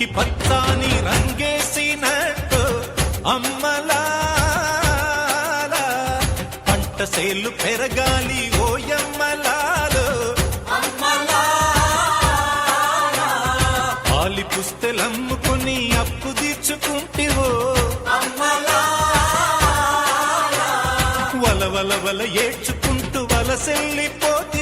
భూమికి పచ్చాని రంగేసినట్టు అమ్మలా పంట సేలు పెరగాలి ఓయమ్మలాలు పాలి పుస్తెలమ్ముకుని అప్పు తీర్చుకుంటివో. వల వల వల ఏడ్చుకుంటూ వలసెల్లిపోతివో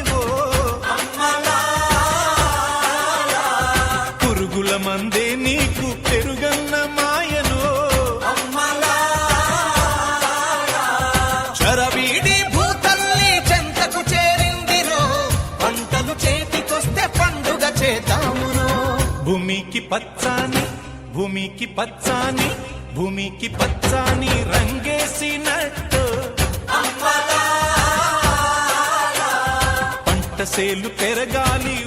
పచ్చాని భూమికి పచ్చాని భూమికి పచ్చాని రంగేసినట్టు. పంట సేలు పెరగాలి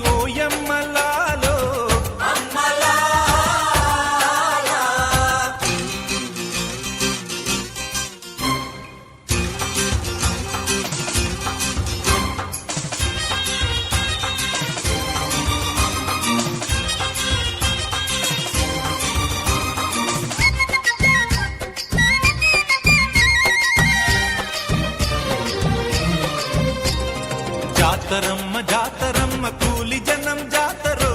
కూలి జనం జాతరో.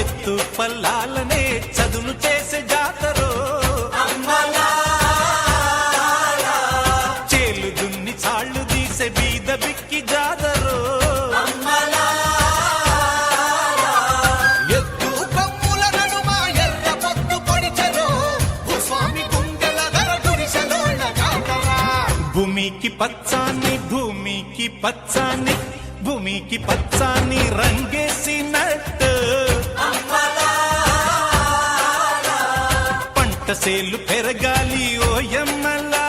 ఎత్తు పల్లాలనే చదును చేసే జాతరో. చేలు దున్ని చాళ్ళు తీసే బీద బిక్కి జాతరో. భూమికి భూమికి పచ్చాని భూమికి పచ్చాని రంగేసినట్టు పంట సేలు పెరగాలి ఓయమ్మలాలో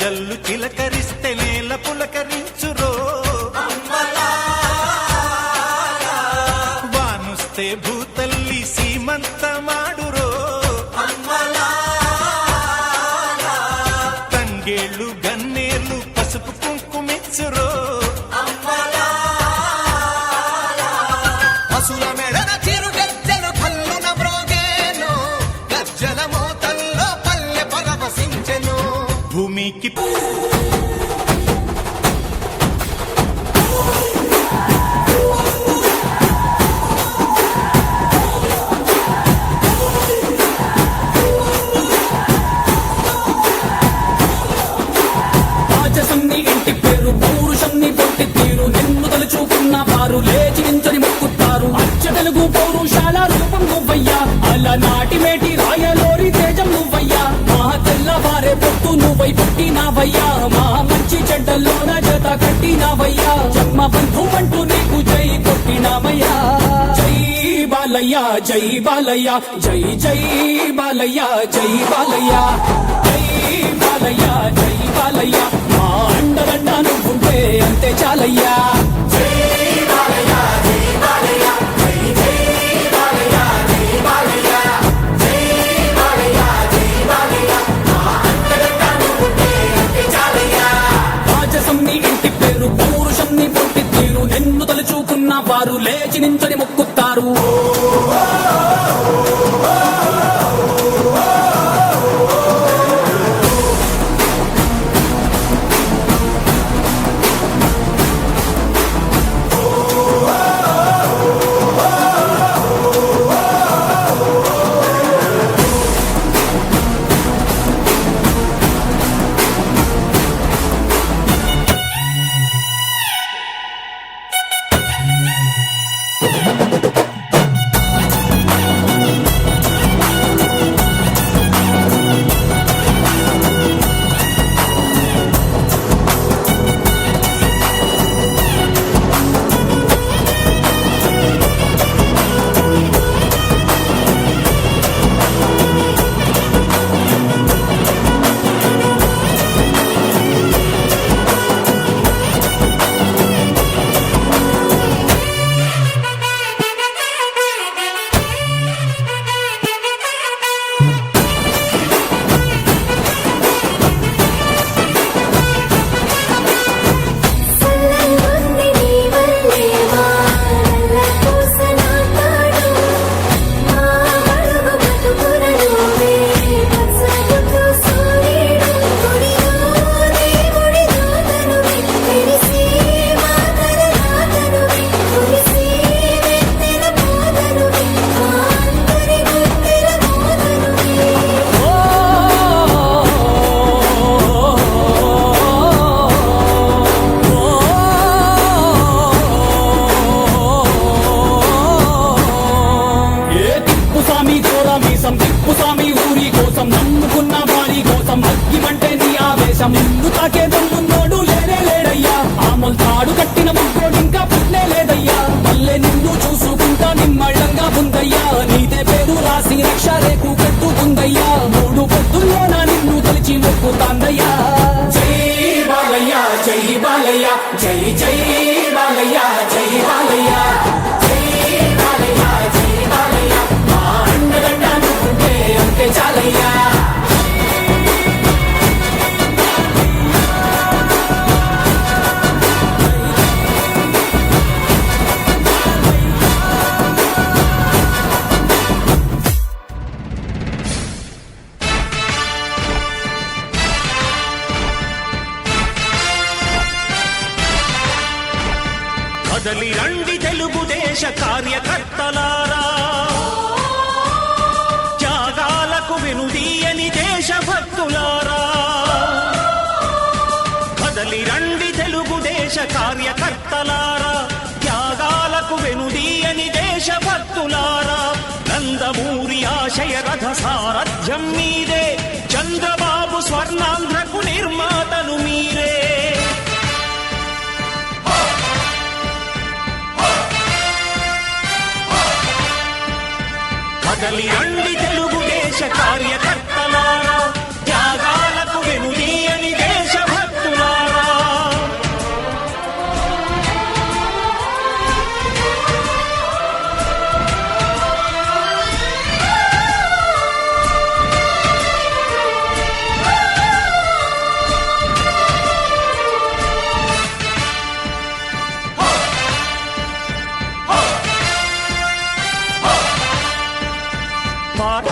జల్లు చిలకరిస్తే నేల పులకరి అచ్చ తెలుగు పౌరుషాల రూపం నువ్వయ్యా. అలా నాటి మేటి రాయలోరి తేజం నువ్వయ్యా. మా తెల్లవారే పొత్తు నువ్వై పుట్టినావయ్యా మా మంచి చెడ్డల్లోన జత కట్టినావయ్యా. జన్మ బంధు అంటూ నీకు జై కొట్టినామయ్యా. జై బాలయ్య జై బాలయ్య జై జై బాలయ్య జై బాలయ్య. జై బాలయ్య జై బాలయ్య. మా అండదండ నువ్వుంటే అంతే చాలయ్యా. లేచి నించని మొక్కుతారు. తరలి రండి తెలుగుదేశ కార్యకర్తలారా. త్యాగాలకు వెనుదీయని దేశభక్తులారా. కదలి రండి తెలుగుదేశ కార్యకర్తలారా. త్యాగాలకు వెనుదీయని దేశభక్తులారా. నందమూరి ఆశయ రథ సారథ్యం మీ